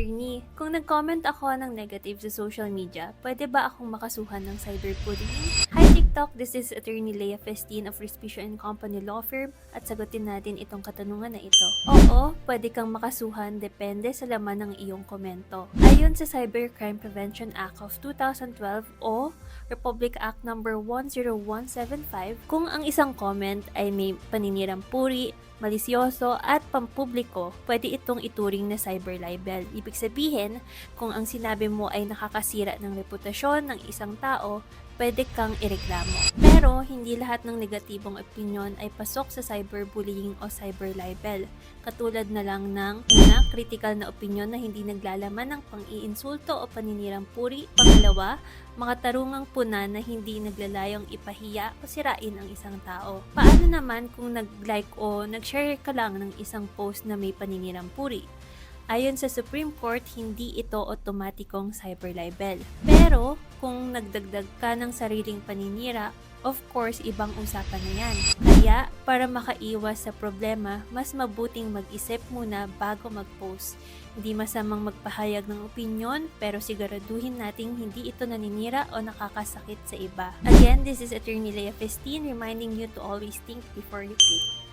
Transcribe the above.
attorney, kung nag-comment ako ng negative sa social media, pwede ba akong makasuhan ng cyberbullying? Hi TikTok, this is attorney Leah Festin of Respicio and Company Law Firm at sagutin natin itong katanungan na ito. Oo, pwede kang makasuhan depende sa laman ng iyong komento. Ayon sa Cybercrime Prevention Act of 2012 o Republic Act number 10175, kung ang isang comment ay may paninirang puri, malisyoso at pampubliko, pwede itong ituring na cyber libel. Ibig sabihin, kung ang sinabi mo ay nakakasira ng reputasyon ng isang tao, pwede kang ireklamo. Pero, hindi lahat ng negatibong opinion ay pasok sa cyberbullying o cyber libel. Katulad na lang ng una, critical na opinion na hindi naglalaman ng pang-iinsulto o paninirang puri. Pangalawa, makatarungang puna na hindi naglalayong ipahiya o sirain ang isang tao. Paano naman kung nag-like o nag-share ka lang ng isang post na may paninirang puri? Ayon sa Supreme Court, hindi ito otomatikong cyber libel. Pero, kung nagdagdag ka ng sariling paninira, of course, ibang usapan na yan. Kaya, para makaiwas sa problema, mas mabuting mag-isip muna bago mag-post. Hindi masamang magpahayag ng opinion, pero siguraduhin nating hindi ito naninira o nakakasakit sa iba. Again, this is Attorney Leah Festin reminding you to always think before you click.